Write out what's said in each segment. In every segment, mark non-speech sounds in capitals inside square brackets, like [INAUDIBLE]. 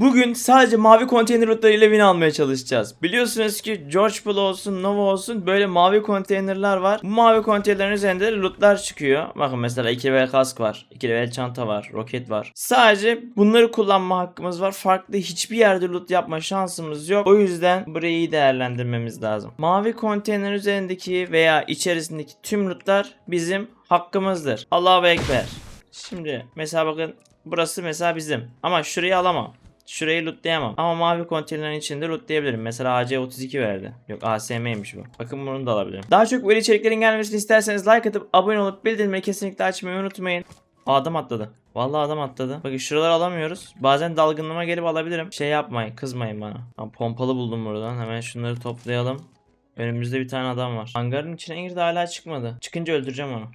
Bugün sadece mavi konteyner lootlarıyla win almaya çalışacağız. Biliyorsunuz ki George Bull olsun, Nova olsun böyle mavi konteynerler var. Bu mavi konteynerlerin üzerinde lootlar çıkıyor. Bakın mesela 2 level kask var, 2 level çanta var, roket var. Sadece bunları kullanma hakkımız var. Farklı hiçbir yerde loot yapma şansımız yok. O yüzden burayı iyi değerlendirmemiz lazım. Mavi konteyner üzerindeki veya içerisindeki tüm lootlar bizim hakkımızdır. Allahu Ekber. Şimdi mesela bakın burası mesela bizim. Ama şurayı alamam. Şurayı lootlayamam. Ama mavi konteynerin içinde lootlayabilirim. Mesela AC32 verdi. Yok ASM'ymiş bu. Bakın bunu da alabilirim. Daha çok böyle içeriklerin gelmesini isterseniz like atıp abone olup bildirimleri kesinlikle açmayı unutmayın. Adam atladı. Vallahi adam atladı. Bakın şuraları alamıyoruz. Bazen dalgınlığıma gelip alabilirim. Şey yapmayın, kızmayın bana. Ha, pompalı buldum buradan. Hemen şunları toplayalım. Önümüzde bir tane adam var. Hangarın içine girdi hala çıkmadı. Çıkınca öldüreceğim onu.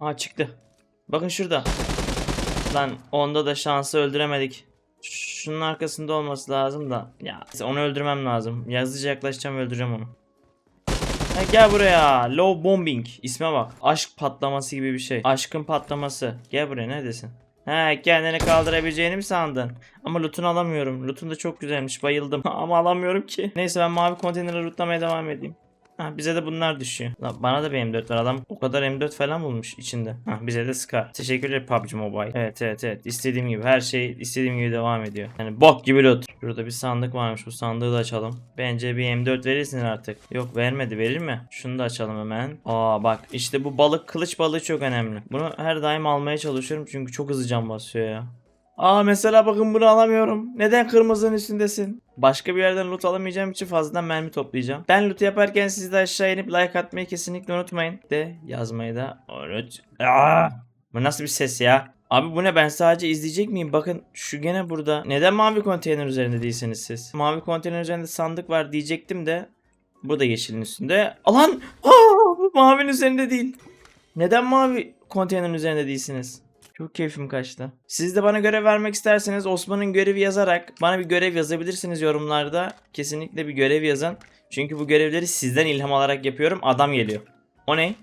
Aa çıktı. Bakın şurada. Lan onda da şansı öldüremedik. Şunun arkasında olması lazım da. Ya onu öldürmem lazım. Yazıcı yaklaşacağım öldüreceğim onu. Ha, gel buraya. Low bombing. İsme bak. Aşk patlaması gibi bir şey. Aşkın patlaması. Gel buraya neredesin? He kendini kaldırabileceğini mi sandın? Ama loot'unu alamıyorum. Loot'un da çok güzelmiş. Bayıldım. [LAUGHS] Ama alamıyorum ki. Neyse ben mavi konteyneri lootlamaya devam edeyim. Ha, bize de bunlar düşüyor. Lan bana da bir M4 var. Adam o kadar M4 falan bulmuş içinde. Ha, bize de Scar. Teşekkürler PUBG Mobile. Evet evet evet. İstediğim gibi her şey istediğim gibi devam ediyor. Yani bok gibi loot. Burada bir sandık varmış. Bu sandığı da açalım. Bence bir M4 verirsin artık. Yok vermedi. Verir mi? Şunu da açalım hemen. Aa bak işte bu balık kılıç balığı çok önemli. Bunu her daim almaya çalışıyorum çünkü çok hızlı can basıyor ya. Aa mesela bakın bunu alamıyorum. Neden kırmızının üstündesin? Başka bir yerden loot alamayacağım için fazladan mermi toplayacağım. Ben loot yaparken siz de aşağı inip like atmayı kesinlikle unutmayın. De yazmayı da unut. Aa, bu nasıl bir ses ya? Abi bu ne ben sadece izleyecek miyim? Bakın şu gene burada. Neden mavi konteyner üzerinde değilsiniz siz? Mavi konteyner üzerinde sandık var diyecektim de. Bu da yeşilin üstünde. Alan! Aa, mavinin üzerinde değil. Neden mavi konteynerin üzerinde değilsiniz? Çok keyfim kaçtı. Siz de bana görev vermek isterseniz Osman'ın görevi yazarak bana bir görev yazabilirsiniz yorumlarda. Kesinlikle bir görev yazın. Çünkü bu görevleri sizden ilham alarak yapıyorum. Adam geliyor. O ne?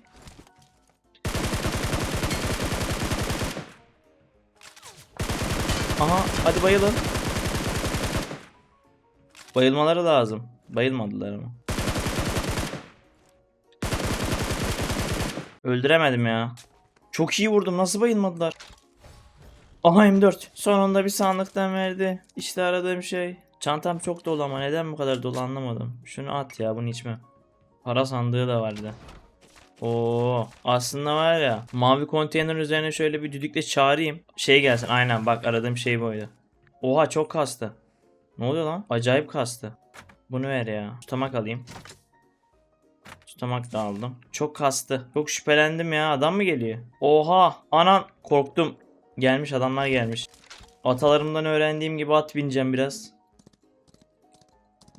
Aha hadi bayılın. Bayılmaları lazım. Bayılmadılar ama. Öldüremedim ya. Çok iyi vurdum. Nasıl bayılmadılar? Aha M4. Sonunda bir sandıktan verdi. İşte aradığım şey. Çantam çok dolu ama neden bu kadar dolu anlamadım. Şunu at ya bunu içme. Para sandığı da vardı. Oo, aslında var ya mavi konteyner üzerine şöyle bir düdükle çağırayım. Şey gelsin aynen bak aradığım şey buydu. Oha çok kastı. Ne oluyor lan? Acayip kastı. Bunu ver ya. Tutamak alayım. Tutamak da aldım. Çok kastı. Çok şüphelendim ya. Adam mı geliyor? Oha. Anan. Korktum. Gelmiş adamlar gelmiş. Atalarımdan öğrendiğim gibi at bineceğim biraz.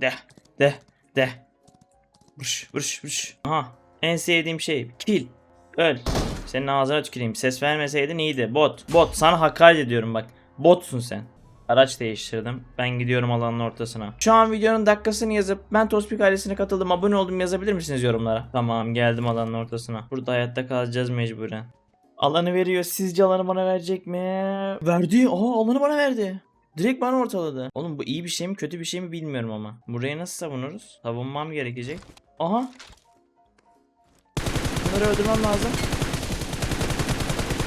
De. De. De. Vuruş. Vuruş. Vuruş. Aha. En sevdiğim şey. Kill. Öl. Senin ağzına tüküreyim. Ses vermeseydin iyiydi. Bot. Bot. Sana hakaret ediyorum bak. Botsun sen. Araç değiştirdim. Ben gidiyorum alanın ortasına. Şu an videonun dakikasını yazıp ben Tospik ailesine katıldım abone oldum yazabilir misiniz yorumlara? Tamam geldim alanın ortasına. Burada hayatta kalacağız mecburen. Alanı veriyor. Sizce alanı bana verecek mi? Verdi. Aa alanı bana verdi. Direkt bana ortaladı. Oğlum bu iyi bir şey mi kötü bir şey mi bilmiyorum ama. Burayı nasıl savunuruz? Savunmam gerekecek. Aha. Bunları öldürmem lazım.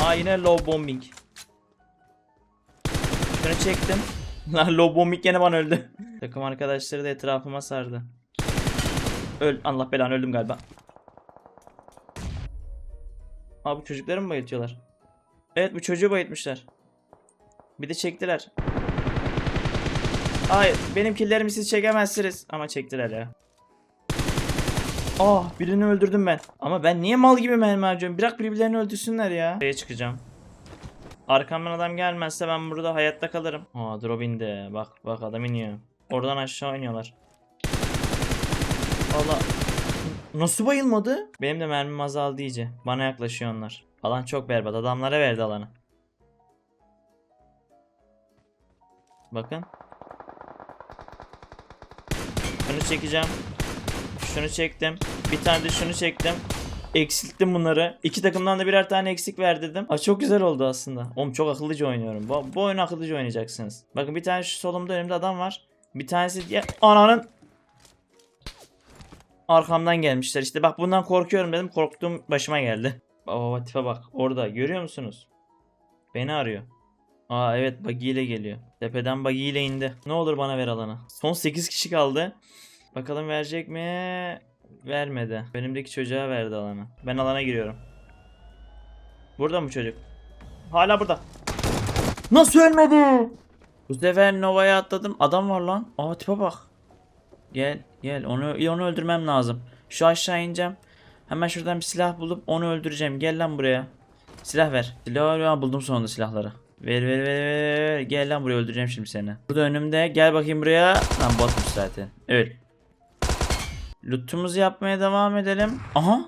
Aa yine low bombing. Şunu çektim. [LAUGHS] Lan low bombing gene bana öldü. Takım arkadaşları da etrafıma sardı. Öl. Allah belanı öldüm galiba. Aa bu çocukları mı bayıltıyorlar? Evet bu çocuğu bayıltmışlar. Bir de çektiler. Hayır benim killerimi siz çekemezsiniz. Ama çektiler ya. Ah birini öldürdüm ben. Ama ben niye mal gibi mermi harcıyorum? Bırak birbirlerini öldürsünler ya. Buraya çıkacağım. Arkamdan adam gelmezse ben burada hayatta kalırım. Aa drop indi. Bak bak adam iniyor. Oradan aşağı iniyorlar. Allah. Nasıl bayılmadı? Benim de mermim azaldı iyice. Bana yaklaşıyor onlar. Alan çok berbat. Adamlara verdi alanı. Bakın. Şunu çekeceğim. Şunu çektim. Bir tane de şunu çektim. Eksilttim bunları. İki takımdan da birer tane eksik verdirdim. Aa, çok güzel oldu aslında. Oğlum çok akıllıca oynuyorum. Bu, bu oyunu akıllıca oynayacaksınız. Bakın bir tane şu solumda önümde adam var. Bir tanesi diye ananın arkamdan gelmişler. İşte bak bundan korkuyorum dedim. Korktuğum başıma geldi. Baba tipe bak. Orada görüyor musunuz? Beni arıyor. Aa evet buggy ile geliyor. Tepeden buggy ile indi. Ne olur bana ver alanı. Son 8 kişi kaldı. Bakalım verecek mi? Vermedi. Önümdeki çocuğa verdi alanı. Ben alana giriyorum. Burada mı çocuk? Hala burada. Nasıl ölmedi? Bu sefer Nova'ya atladım. Adam var lan. Aa tipe bak. Gel gel onu onu öldürmem lazım. Şu aşağı ineceğim. Hemen şuradan bir silah bulup onu öldüreceğim. Gel lan buraya. Silah ver. Silah buldum sonunda silahları. Ver ver ver. ver. Gel lan buraya öldüreceğim şimdi seni. Burada önümde. Gel bakayım buraya. Lan botmuş zaten. Öl. Loot'umuzu yapmaya devam edelim. Aha.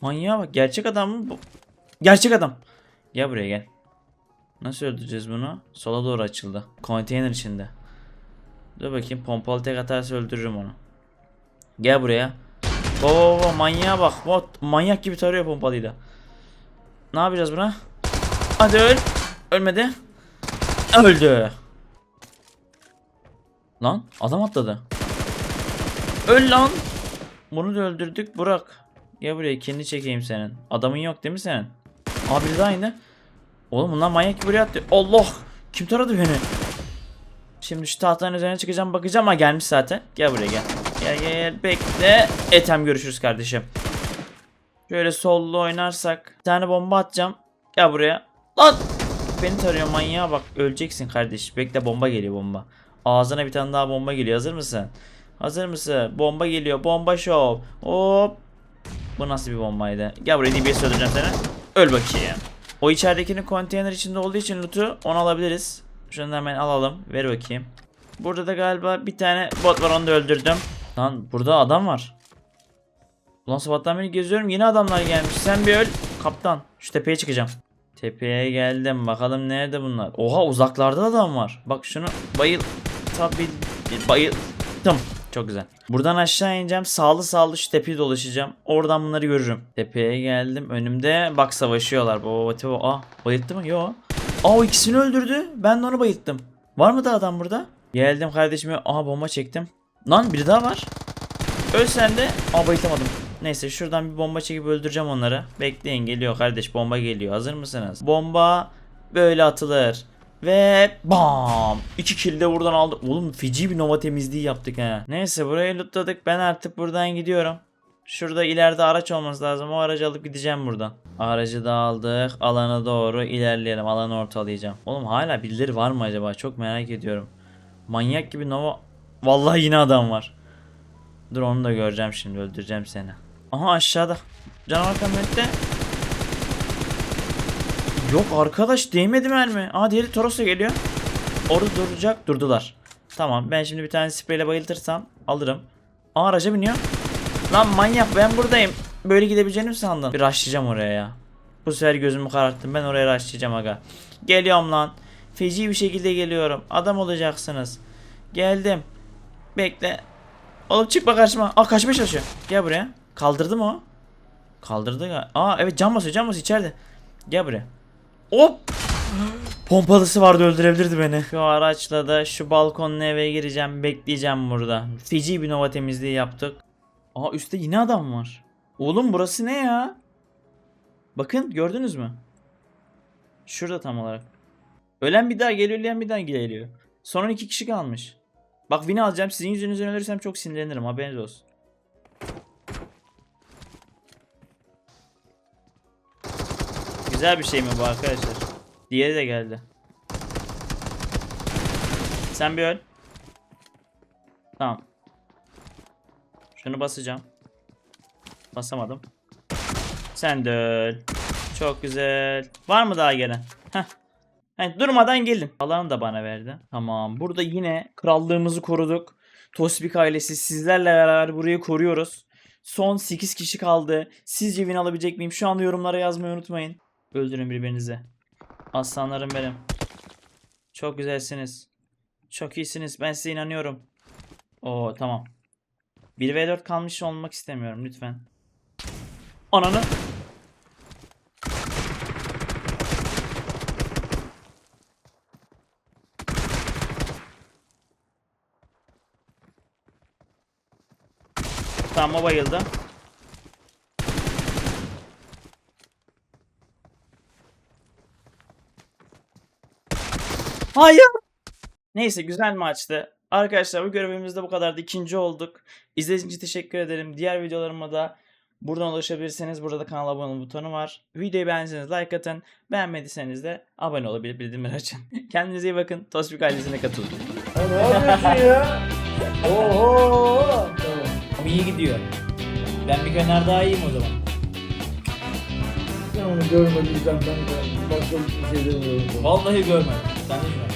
Manyağa bak. Gerçek adam mı bu? Gerçek adam. Gel buraya gel. Nasıl öldüreceğiz bunu? Sola doğru açıldı. Konteyner içinde. Dur bakayım pompalı tek atarsa öldürürüm onu. Gel buraya. Baba baba manyağa bak. What? Manyak gibi tarıyor pompalıyla. Ne yapacağız buna? Hadi öl. Ölmedi. Öldü. Lan adam atladı. Öl lan. Bunu da öldürdük Burak. Gel buraya kendi çekeyim senin. Adamın yok değil mi senin? Abi daha indi. Oğlum bunlar manyak gibi buraya attı. Allah! Kim taradı beni? Şimdi şu tahtanın üzerine çıkacağım bakacağım ama gelmiş zaten. Gel buraya gel. Gel gel gel bekle. Etem görüşürüz kardeşim. Şöyle sollu oynarsak. Bir tane bomba atacağım. Gel buraya. Lan! Beni tarıyor manyağa bak. Öleceksin kardeş. Bekle bomba geliyor bomba. Ağzına bir tane daha bomba geliyor. Hazır mısın? Hazır mısın? Bomba geliyor. Bomba show. Hop. Bu nasıl bir bombaydı? Gel buraya DBS öldüreceğim seni. Öl bakayım. O içeridekinin konteyner içinde olduğu için loot'u onu alabiliriz. Şunu hemen alalım. Ver bakayım. Burada da galiba bir tane bot var onu da öldürdüm. Lan burada adam var. Ulan sabahtan beri geziyorum yine adamlar gelmiş. Sen bir öl kaptan. Şu tepeye çıkacağım. Tepeye geldim. Bakalım nerede bunlar. Oha uzaklarda da adam var. Bak şunu bayıl. Tabii bayıldım. Çok güzel. Buradan aşağı ineceğim. Sağlı sağlı şu tepeyi dolaşacağım. Oradan bunları görürüm. Tepeye geldim. Önümde bak savaşıyorlar. Baba baba. Aa bayılttı mı? Yo. Aa o ikisini öldürdü. Ben de onu bayılttım. Var mı da adam burada? Geldim kardeşim. Aha bomba çektim. Lan biri daha var. Öl sen de. Aa bayıltamadım. Neyse şuradan bir bomba çekip öldüreceğim onları. Bekleyin geliyor kardeş bomba geliyor. Hazır mısınız? Bomba böyle atılır. Ve bam! 2 kill de buradan aldık. Oğlum feci bir nova temizliği yaptık ha. Neyse burayı lootladık. Ben artık buradan gidiyorum. Şurada ileride araç olması lazım. O aracı alıp gideceğim buradan. Aracı da aldık. Alana doğru ilerleyelim. Alanı ortalayacağım. Oğlum hala birileri var mı acaba? Çok merak ediyorum. Manyak gibi Nova... Vallahi yine adam var. Dur onu da göreceğim şimdi. Öldüreceğim seni. Aha aşağıda. Canavar kamyonette. Yok arkadaş değmedi mermi. Aa diğeri Toros'a geliyor. Orada duracak. Durdular. Tamam ben şimdi bir tane spreyle bayıltırsam alırım. Aa araca biniyor. Lan manyak ben buradayım. Böyle gidebileceğini mi sandın? Bir rushlayacağım oraya ya. Bu sefer gözümü kararttım. Ben oraya rushlayacağım aga. Geliyorum lan. Feci bir şekilde geliyorum. Adam olacaksınız. Geldim. Bekle. Oğlum çıkma karşıma. Aa kaçmaya çalışıyor. Gel buraya. Kaldırdı mı o? Kaldırdı. Aa evet cam basıyor cam basıyor içeride. Gel buraya. Hop. Pompalısı vardı öldürebilirdi beni. Şu araçla da şu balkonun eve gireceğim. Bekleyeceğim burada. Feci bir nova temizliği yaptık. Aa üstte yine adam var. Oğlum burası ne ya? Bakın gördünüz mü? Şurada tam olarak. Ölen bir daha geliyor, ölen bir daha geliyor. Son iki kişi kalmış. Bak win'i alacağım. Sizin yüzünüzden ölürsem çok sinirlenirim. Haberiniz olsun. Güzel bir şey mi bu arkadaşlar? Diğeri de geldi. Sen bir öl. Tamam. Şunu basacağım. Basamadım. Sen de öl. Çok güzel. Var mı daha gelen? Heh. Hani durmadan gelin. Alanı da bana verdi. Tamam. Burada yine krallığımızı koruduk. Tosbik ailesi sizlerle beraber burayı koruyoruz. Son 8 kişi kaldı. Sizce win alabilecek miyim? Şu anda yorumlara yazmayı unutmayın. Öldürün birbirinizi. Aslanlarım benim. Çok güzelsiniz. Çok iyisiniz. Ben size inanıyorum. Oo tamam. 1v4 kalmış olmak istemiyorum lütfen. Ananı. Tamam o bayıldı. Hayır. Neyse güzel maçtı. Arkadaşlar bu görevimizde bu kadardı. İkinci olduk. İzlediğiniz için teşekkür ederim. Diğer videolarıma da buradan ulaşabilirsiniz. Burada da kanala abone butonu var. Videoyu beğendiyseniz like atın. Beğenmediyseniz de abone olabilir bildirimleri açın. [LAUGHS] Kendinize iyi bakın. Tosbik ailesine katılın. Ne yapıyorsun ya? Oho! Tamam. Ama iyi gidiyor. Ben bir kenar daha iyiyim o zaman. Sen onu görmediysen ben başka bir şey demiyorum. Vallahi görmedim. Sen de görmedin.